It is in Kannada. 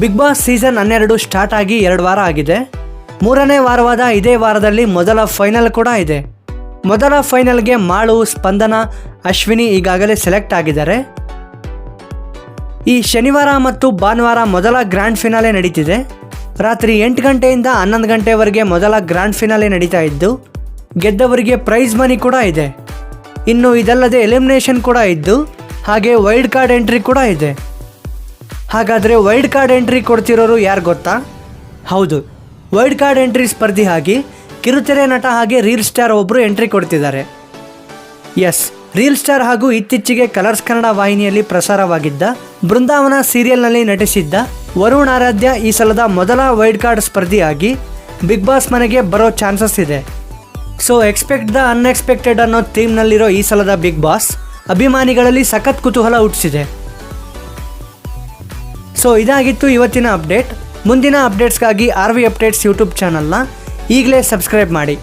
ಬಿಗ್ ಬಾಸ್ ಸೀಸನ್ ಹನ್ನೆರಡು ಸ್ಟಾರ್ಟ್ ಆಗಿ ಎರಡು ವಾರ ಆಗಿದೆ. ಮೂರನೇ ವಾರವಾದ ಇದೇ ವಾರದಲ್ಲಿ ಮೊದಲ ಫೈನಲ್ ಕೂಡ ಇದೆ. ಮೊದಲ ಫೈನಲ್ಗೆ ಮಾಳು, ಸ್ಪಂದನ, ಅಶ್ವಿನಿ ಈಗಾಗಲೇ ಸೆಲೆಕ್ಟ್ ಆಗಿದ್ದಾರೆ. ಈ ಶನಿವಾರ ಮತ್ತು ಭಾನುವಾರ ಮೊದಲ ಗ್ರ್ಯಾಂಡ್ ಫಿನಾಲೆ ನಡೀತಿದೆ. ರಾತ್ರಿ ಎಂಟು ಗಂಟೆಯಿಂದ ಹನ್ನೊಂದು ಗಂಟೆವರೆಗೆ ಮೊದಲ ಗ್ರ್ಯಾಂಡ್ ಫಿನಾಲೆ ನಡೀತಾ ಇದ್ದು, ಗೆದ್ದವರಿಗೆ ಪ್ರೈಸ್ ಮನಿ ಕೂಡ ಇದೆ. ಇನ್ನು ಇದಲ್ಲದೆ ಎಲಿಮಿನೇಷನ್ ಕೂಡ ಇದ್ದು, ಹಾಗೆ ವೈಲ್ಡ್ ಕಾರ್ಡ್ ಎಂಟ್ರಿ ಕೂಡ ಇದೆ. ಹಾಗಾದರೆ ವೈಲ್ಡ್ ಕಾರ್ಡ್ ಎಂಟ್ರಿ ಕೊಡ್ತಿರೋರು ಯಾರು ಗೊತ್ತಾ? ಹೌದು ವೈಲ್ಡ್ ಕಾರ್ಡ್ ಎಂಟ್ರಿ ಸ್ಪರ್ಧಿ ಆಗಿ ಕಿರುತೆರೆ ನಟ ಹಾಗೆ ರೀಲ್ ಸ್ಟಾರ್ ಒಬ್ಬರು ಎಂಟ್ರಿ ಕೊಡ್ತಿದ್ದಾರೆ. ಎಸ್ ರೀಲ್ ಸ್ಟಾರ್ ಹಾಗೂ ಇತ್ತೀಚೆಗೆ ಕಲರ್ಸ್ ಕನ್ನಡ ವಾಹಿನಿಯಲ್ಲಿ ಪ್ರಸಾರವಾಗಿದ್ದ ಬೃಂದಾವನ ಸೀರಿಯಲ್ನಲ್ಲಿ ನಟಿಸಿದ್ದ ವರುಣ್ ಆರಾಧ್ಯ ಈ ಸಲದ ಮೊದಲ ವೈಲ್ಡ್ ಕಾರ್ಡ್ ಸ್ಪರ್ಧಿಯಾಗಿ ಬಿಗ್ ಬಾಸ್ ಮನೆಗೆ ಬರೋ ಚಾನ್ಸಸ್ ಇದೆ. ಸೊ ಎಕ್ಸ್ಪೆಕ್ಟ್ ದ ಅನ್ಎಕ್ಸ್ಪೆಕ್ಟೆಡ್ ಅನ್ನೋ ಥೀಮ್ನಲ್ಲಿರೋ ಈ ಸಲದ ಬಿಗ್ ಬಾಸ್ ಅಭಿಮಾನಿಗಳಲ್ಲಿ ಸಖತ್ ಕುತೂಹಲ ಹುಟ್ಟಿಸಿದೆ. ಸೊ ಇದಾಗಿತ್ತು ಇವತ್ತಿನ ಅಪ್ಡೇಟ್ ಮುಂದಿನ ಅಪ್ಡೇಟ್ಸ್ಗಾಗಿ ಆರ್ ವಿ ಅಪ್ಡೇಟ್ಸ್ ಯೂಟ್ಯೂಬ್ ಚಾನಲ್ನ ಈಗಲೇ ಸಬ್ಸ್ಕ್ರೈಬ್ ಮಾಡಿ.